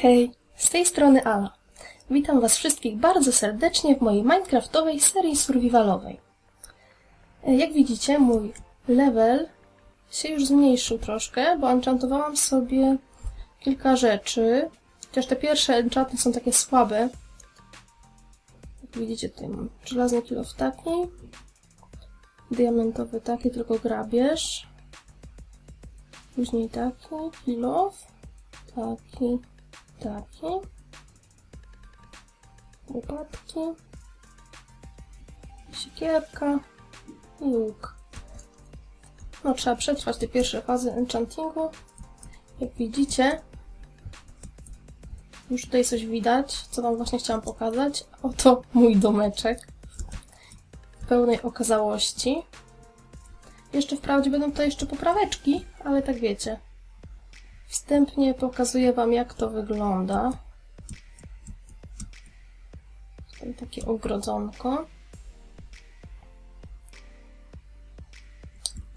hej! Z tej strony Ala. Witam Was wszystkich bardzo serdecznie w mojej Minecraftowej serii survivalowej. E, Jak widzicie, mój level się już zmniejszył troszkę, bo enchantowałam sobie kilka rzeczy. Chociaż te pierwsze enchanty są takie słabe. Jak widzicie, tutaj mam żelazny kilof taki, diamentowy taki, tylko grabież. Później taki kilof, taki, taki. Łopatki. Siekierka i łuk. No, trzeba przetrwać te pierwsze fazy enchantingu. Jak widzicie, już tutaj coś widać, co Wam właśnie chciałam pokazać. Oto mój domeczek w pełnej okazałości. Jeszcze wprawdzie będą tutaj jeszcze popraweczki, ale tak wiecie. Wstępnie pokazuję Wam, jak to wygląda. Tutaj takie ogrodzonko.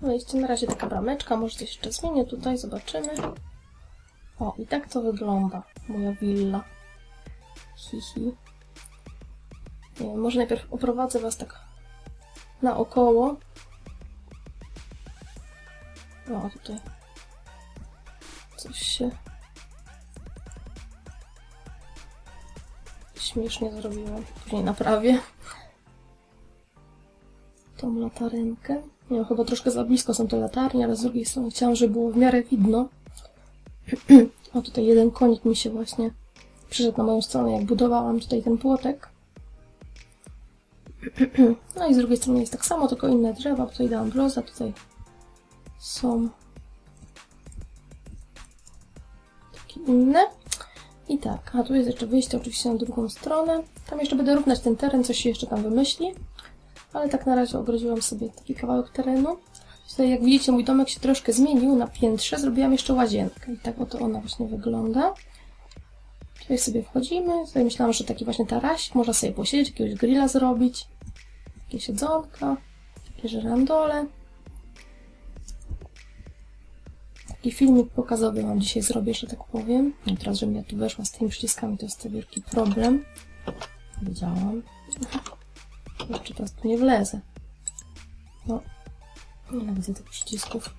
Wejście na razie taka brameczka, może coś jeszcze zmienię tutaj, zobaczymy. O, i tak to wygląda, moja willa. Hihi. Wiem, może najpierw oprowadzę Was tak naokoło. O, tutaj coś się śmiesznie zrobiłem. Później naprawię tą latarenkę. Nie wiem, chyba troszkę za blisko są te latarnie, ale z drugiej strony chciałam, żeby było w miarę widno. o, tutaj jeden konik mi się właśnie przyszedł na moją stronę, jak budowałam tutaj ten płotek. no i z drugiej strony jest tak samo, tylko inne drzewa. Tutaj dałam bloza, tutaj są inne. I tak, a tu jest jeszcze wyjście oczywiście na drugą stronę. Tam jeszcze będę równać ten teren, coś się jeszcze tam wymyśli. Ale tak na razie ogrodziłam sobie taki kawałek terenu. Tutaj jak widzicie mój domek się troszkę zmienił na piętrze. Zrobiłam jeszcze łazienkę i tak oto ona właśnie wygląda. Tutaj sobie wchodzimy. Tutaj myślałam, że taki właśnie taraś. Można sobie posiedzieć, jakiegoś grilla zrobić. Takie siedzonka, takie żerandole. Taki filmik pokazowy Wam dzisiaj zrobię, że tak powiem. No teraz, żebym ja tu weszła z tymi przyciskami, to jest to wielki problem. Wiedziałam. Jeszcze teraz tu nie wlezę. No, nienawidzę tych przycisków.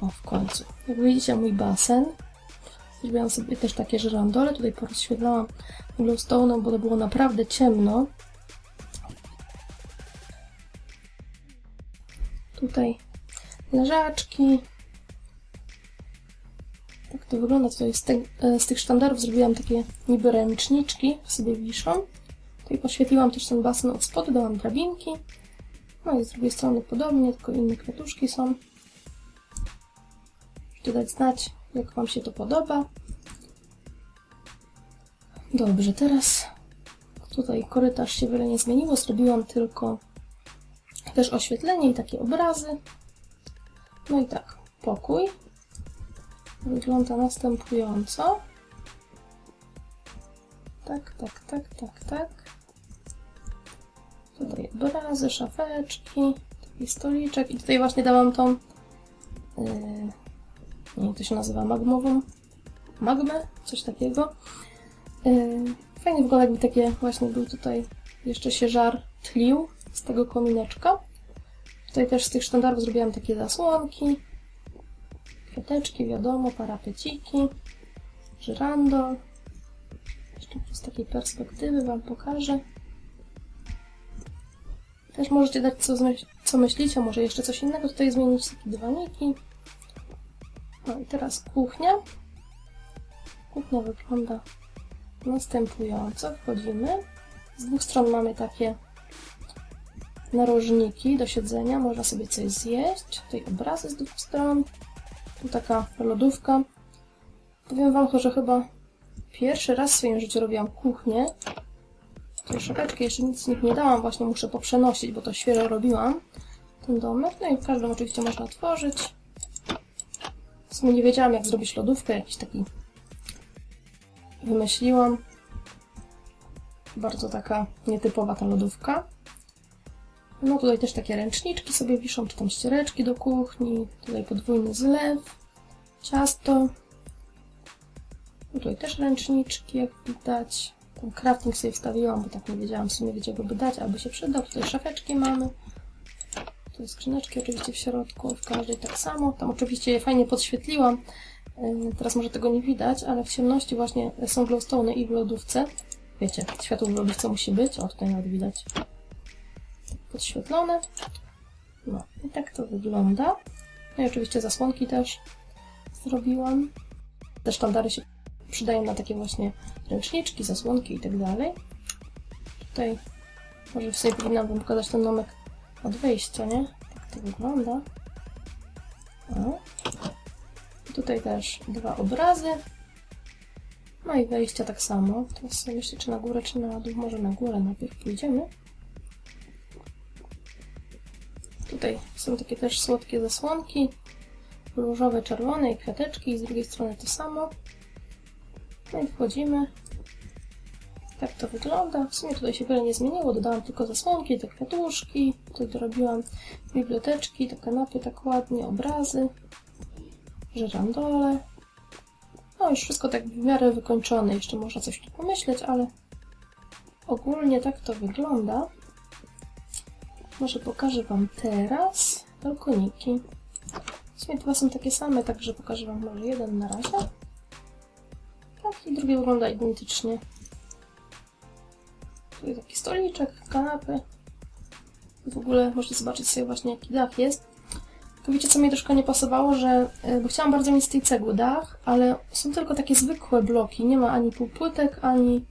O, w końcu. Jak widzicie, mój basen. Zrobiłam sobie też takie żerandole. Tutaj porozświetlałam glowstone'em, bo to było naprawdę ciemno. Tutaj leżaczki. Tak to wygląda. Tutaj z, te, e, z tych sztandarów zrobiłam takie niby ręczniczki, sobie wiszą. Tutaj poświetliłam też ten basen od spodu, dałam drabinki. No i z drugiej strony podobnie, tylko inne kwiatuszki są. Możecie dać znać, jak Wam się to podoba. Dobrze, teraz tutaj korytarz się wiele nie zmieniło. Zrobiłam tylko też oświetlenie i takie obrazy. No i tak, pokój wygląda następująco. Tak, tak, tak, tak, tak. Tutaj obrazy, szafeczki, taki stoliczek i tutaj właśnie dałam tą, yy, nie wiem, to się nazywa magmową, magmę, coś takiego. Yy, fajnie wygląda, jakby takie właśnie był tutaj, jeszcze się żar tlił z tego komineczka. Tutaj też z tych sztandarów zrobiłam takie zasłonki, kwiateczki, wiadomo, parapeciki, żyrandol. Jeszcze z takiej perspektywy Wam pokażę. Też możecie dać, co, co myślicie, może jeszcze coś innego tutaj zmienić, takie dywaniki. No i teraz kuchnia. Kuchnia wygląda następująco. Wchodzimy. Z dwóch stron mamy takie narożniki do siedzenia. Można sobie coś zjeść. Tutaj obrazy z dwóch stron. Taka lodówka. Powiem Wam, że chyba pierwszy raz w swoim życiu robiłam kuchnię. Tej szafeczki jeszcze nic nikt nie dałam, właśnie muszę poprzenosić, bo to świeżo robiłam. Ten domek. No i każdą oczywiście można otworzyć. W sumie nie wiedziałam jak zrobić lodówkę, jakiś taki wymyśliłam. Bardzo taka nietypowa ta lodówka. No tutaj też takie ręczniczki sobie wiszą, czy tam ściereczki do kuchni. Tutaj podwójny zlew, ciasto. Tutaj też ręczniczki, jak widać. Ten crafting sobie wstawiłam, bo tak nie wiedziałam w sumie, gdzie go by dać, aby się przydał. Tutaj szafeczki mamy. Tutaj skrzyneczki oczywiście w środku, w każdej tak samo. Tam oczywiście je fajnie podświetliłam. Yy, Teraz może tego nie widać, ale w ciemności właśnie są glowstone i w lodówce. Wiecie, światło w lodówce musi być. O, tutaj nawet widać. Podświetlone. No i tak to wygląda. No i oczywiście zasłonki też zrobiłam. Te sztandary się przydają na takie właśnie ręczniczki, zasłonki i tak dalej. Tutaj może w sobie powinnam wam pokazać ten domek od wejścia, nie? Tak to wygląda. O. Tutaj też dwa obrazy. No i wejścia tak samo. Teraz myślę, czy na górę, czy na dół. Może na górę najpierw pójdziemy. Tutaj są takie też słodkie zasłonki. Różowe, czerwone i kwiateczki. I z drugiej strony to samo. No i wchodzimy. Tak to wygląda. W sumie tutaj się wiele nie zmieniło. Dodałam tylko zasłonki, te kwiatuszki. Tutaj dorobiłam biblioteczki, te kanapy tak ładnie, obrazy, żerandole. No już wszystko tak w miarę wykończone. Jeszcze można coś tu pomyśleć, ale ogólnie tak to wygląda. Może pokażę Wam teraz balkoniki. W sumie dwa są takie same, także pokażę Wam może jeden na razie. Tak, i drugi wygląda identycznie. Tutaj taki stoliczek, kanapy. W ogóle możecie zobaczyć sobie właśnie jaki dach jest. Tylko wiecie co mi troszkę nie pasowało, że y, bo chciałam bardzo mieć z tej cegły dach, ale są tylko takie zwykłe bloki. Nie ma ani półpłytek, ani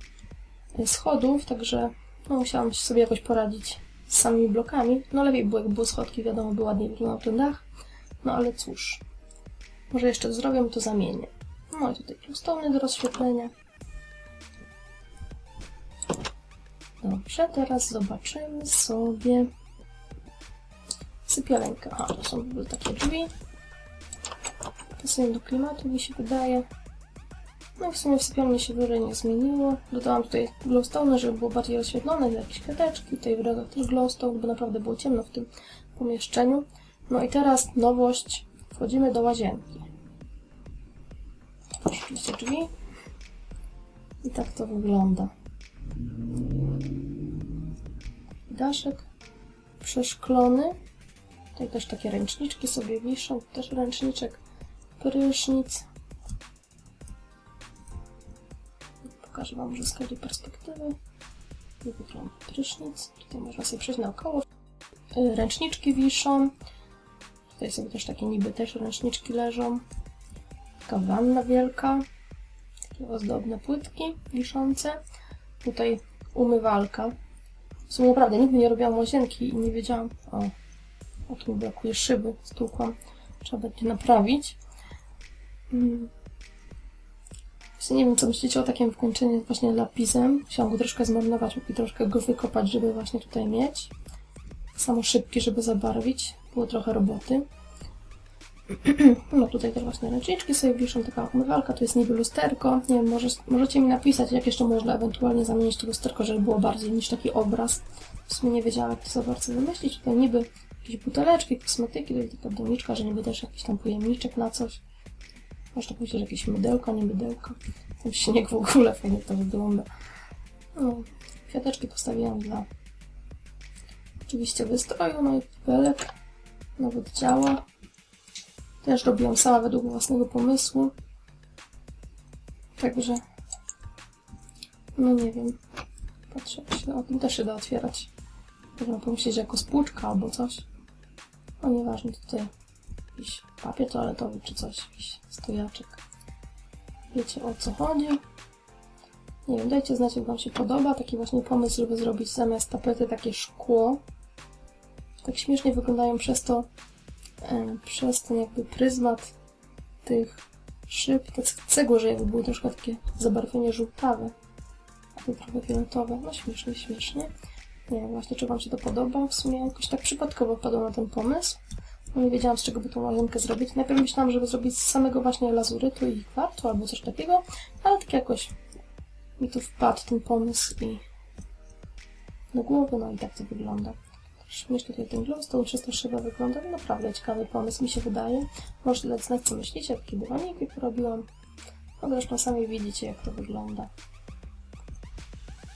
y, schodów, także no, musiałam sobie jakoś poradzić z samymi blokami. No lepiej było, jak były schodki, wiadomo, by ładniej wyglądał ten dach. No ale cóż, może jeszcze zrobię, to zamienię. No i tutaj glowstone do rozświetlenia. Dobrze, teraz zobaczymy sobie sypialenkę. Aha, to są w ogóle takie drzwi. Pasują do klimatu, mi się wydaje. No w sumie w sypialni się wiele nie zmieniło. Dodałam tutaj glowstone, żeby było bardziej rozświetlone, jakieś kwiateczki. Tutaj w rogach też glowstone, bo naprawdę było ciemno w tym pomieszczeniu. No i teraz nowość. Wchodzimy do łazienki. Oczywiście drzwi. I tak to wygląda. Daszek przeszklony. Tutaj też takie ręczniczki sobie wiszą. Też ręczniczek, prysznic. Pokażę Wam z każdej perspektywy. Tu wygląda prysznic. Tutaj można sobie przejść naokoło. Y, Ręczniczki wiszą. Tutaj sobie też takie niby też ręczniczki leżą. Taka wanna wielka. Takie ozdobne płytki wiszące. Tutaj umywalka. W sumie naprawdę nigdy nie robiłam łazienki i nie wiedziałam. O, o tu mi brakuje szyby, stukłam. Trzeba będzie naprawić. Właśnie nie wiem, co myślicie o takim wykończeniu właśnie lapisem. Chciałam go troszkę zmarnować i troszkę go wykopać, żeby właśnie tutaj mieć. Samo szybki, żeby zabarwić. Było trochę roboty. No tutaj też właśnie ręczniczki sobie wiszą, taka umywalka, tu jest niby lusterko. Nie wiem, może, możecie mi napisać, jak jeszcze można ewentualnie zamienić to lusterko, żeby było bardziej niż taki obraz. W sumie nie wiedziałam, jak to za bardzo wymyślić. Tutaj niby jakieś buteleczki, kosmetyki, tutaj taka doniczka, że niby też jakiś tam pojemniczek na coś. Można powiedzieć, że jakieś mydełko, nie mydełko. Ten śnieg w ogóle fajnie to wygląda. No, kwiateczki postawiłam dla oczywiście wystroju, no i belek nawet działa. Też robiłam sama według własnego pomysłu. Także, no nie wiem. Patrzę, jak się, o tym też się da otwierać. Można pomyśleć, że jako spłuczka albo coś. No nieważne, tutaj jakiś papier toaletowy czy coś, jakiś stojaczek. Wiecie o co chodzi. Nie wiem, dajcie znać, jak Wam się podoba. Taki właśnie pomysł, żeby zrobić zamiast tapety takie szkło. Tak śmiesznie wyglądają przez to, e, przez ten jakby pryzmat tych szyb, te cegły, że jakby były troszkę takie zabarwienie żółtawe, a tu trochę fioletowe. No śmiesznie, śmiesznie. Nie wiem właśnie, czy Wam się to podoba. W sumie jakoś tak przypadkowo wpadłam na ten pomysł. Nie wiedziałam, z czego by tą łazienkę zrobić. Najpierw myślałam, żeby zrobić z samego właśnie lazurytu i kwartu albo coś takiego, ale tak jakoś mi tu wpadł ten pomysł i do głowy, no i tak to wygląda. Śmiesznie tutaj ten glowstone 306 wygląda, no naprawdę ciekawy pomysł mi się wydaje. Możecie dać znać, co myślicie, takie dywaniki porobiłam. No zresztą sami widzicie, jak to wygląda.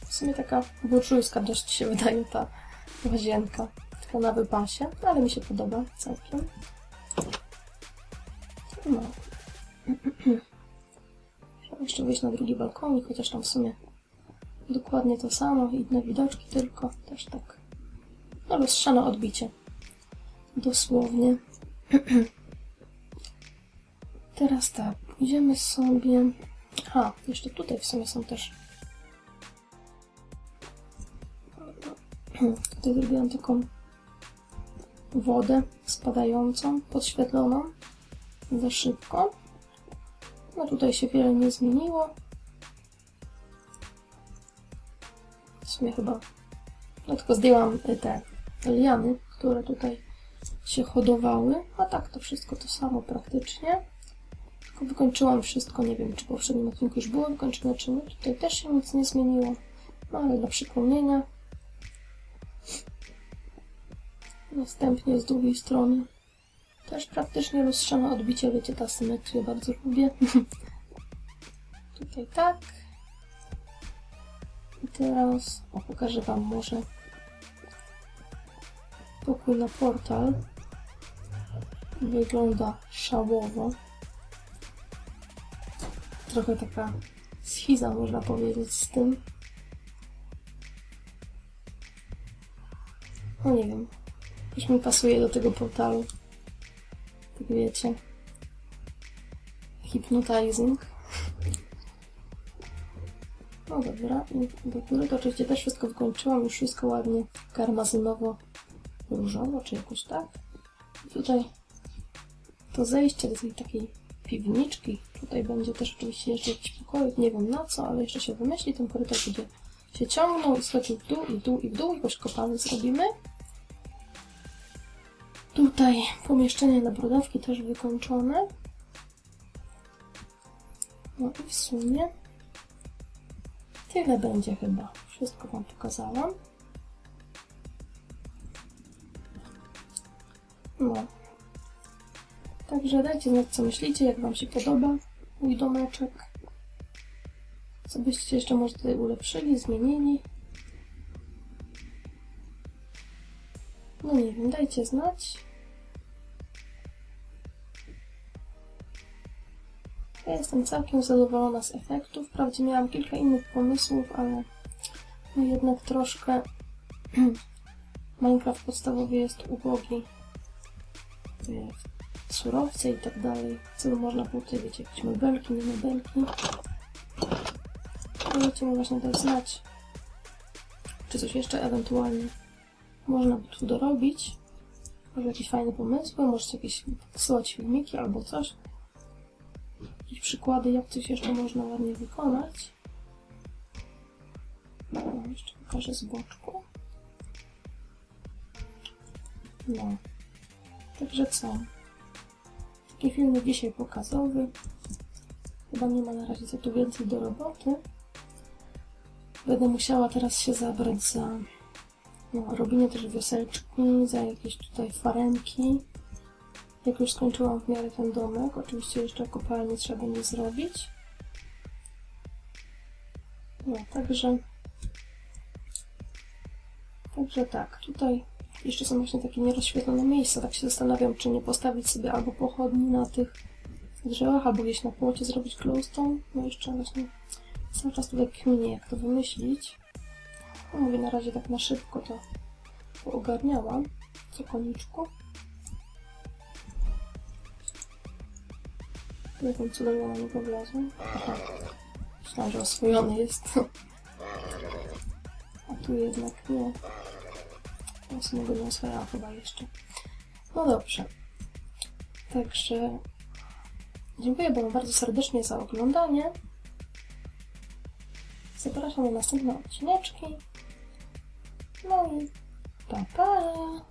W sumie taka burżujska dość się wydaje ta łazienka. Na wypasie, no ale mi się podoba całkiem. No. Trzeba jeszcze wyjść na drugi balkonik, chociaż tam w sumie dokładnie to samo, inne widoczki tylko, też tak. No lustrzane odbicie. Dosłownie. Teraz tak, pójdziemy sobie... Aha, jeszcze tutaj w sumie są też... Tutaj zrobiłam taką wodę spadającą, podświetloną za szybko. No tutaj się wiele nie zmieniło. W sumie chyba... No tylko zdjęłam y, te liany, które tutaj się hodowały. A tak, to wszystko to samo praktycznie. Tylko wykończyłam wszystko, nie wiem czy w poprzednim odcinku już było wykończone, czy nie. Tutaj też się nic nie zmieniło. No ale dla przypomnienia. Następnie z drugiej strony też praktycznie lustrzane odbicie, wiecie, ta symetrię bardzo lubię. Tutaj tak. I teraz o, pokażę Wam może pokój na portal. Wygląda szałowo. Trochę taka schiza, można powiedzieć, z tym. No nie wiem. Już mi pasuje do tego portalu. Tak wiecie. Hypnotizing. No dobra, i do góry to oczywiście też wszystko wykończyłam, już wszystko ładnie karmazynowo różowo, czy jakoś tak. I tutaj to zejście do tej takiej piwniczki. Tutaj będzie też oczywiście jeszcze jakiś pokoik, nie wiem na co, ale jeszcze się wymyśli. Ten korytarz będzie się ciągnął schodził w dół, i w dół, i w dół. Jakoś kopalnię zrobimy. Tutaj pomieszczenie na brodawki też wykończone. No i w sumie tyle będzie chyba. Wszystko Wam pokazałam. No. Także dajcie znać, co myślicie, jak Wam się podoba mój domeczek. Co byście jeszcze może tutaj ulepszyli, zmienili. No nie wiem, dajcie znać. Ja jestem całkiem zadowolona z efektów. Wprawdzie miałam kilka innych pomysłów, ale no jednak troszkę Minecraft podstawowy jest ubogi w surowce i tak dalej. Co można było tutaj, wiecie, jakieś mebelki, nie mebelki. Możecie mi właśnie dać znać, czy coś jeszcze ewentualnie można by tu dorobić. Może jakieś fajne pomysły, możecie jakieś wysyłać filmiki albo coś. Przykłady, jak coś jeszcze można ładnie wykonać. No, jeszcze pokażę z boczku. No. Także co? Taki filmik dzisiaj pokazowy. Chyba nie ma na razie co tu więcej do roboty. Będę musiała teraz się zabrać za no, robienie też wioseczki, za jakieś tutaj farenki. Jak już skończyłam w miarę ten domek, oczywiście jeszcze kopalnię trzeba będzie zrobić. No, także... Także tak, tutaj jeszcze są właśnie takie nierozświetlone miejsca, tak się zastanawiam, czy nie postawić sobie albo pochodni na tych drzewach, albo gdzieś na płocie zrobić glowstone. No jeszcze właśnie cały czas tutaj kminie, jak to wymyślić. No mówię, na razie tak na szybko to ogarniałam. Co koniczku? Jaką cudownie na niego wlazłem. Aha. Myślałam, że oswojony jest. A tu jednak nie. Ja sobie go nie chyba jeszcze. No dobrze. Także dziękuję Wam bardzo serdecznie za oglądanie. Zapraszam na następne odcineczki. No i pa pa!